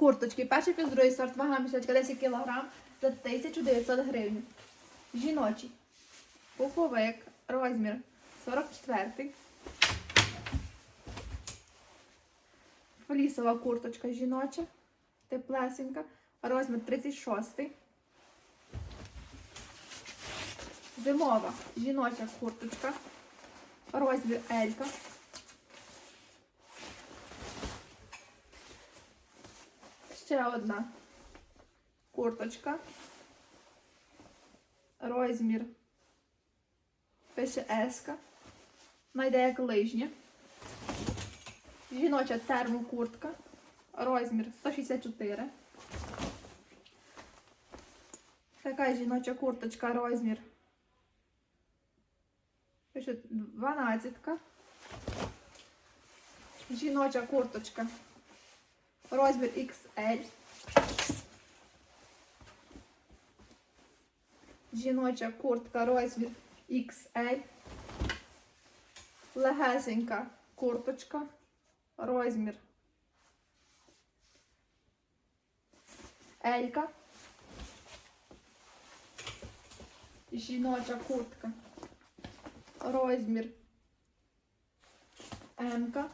Курточки. Перший плюс другий сорт, вага мішечка 10 кг за 1900 гривень. Жіночий. Пуховик. Розмір 44. Флісова курточка жіноча. Теплесенька. Розмір 36. Зимова жіноча курточка. Розмір Елька. Ще одна курточка. Розмір. Пише Еска. Найде як лижня. Жіноча термокуртка. Розмір 164. Така жіноча курточка, розмір. Пише 12. Жіноча курточка. Розмір XL. Жіноча куртка, розмір XL. Легесенька курточка. Розмір. Елька. Жіноча куртка. Розмір. М-ка.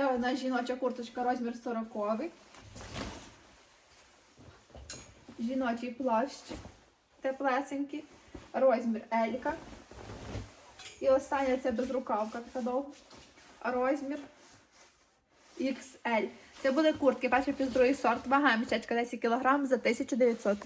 Ще одна жіноча курточка, розмір 40. Жіночий плащ. Теплесенький. Розмір Елька. І остання це безрукавка така довга. Розмір XL. Це буде куртки, перший плюс другий сорт. Вага мішечка 10 кг за 1900.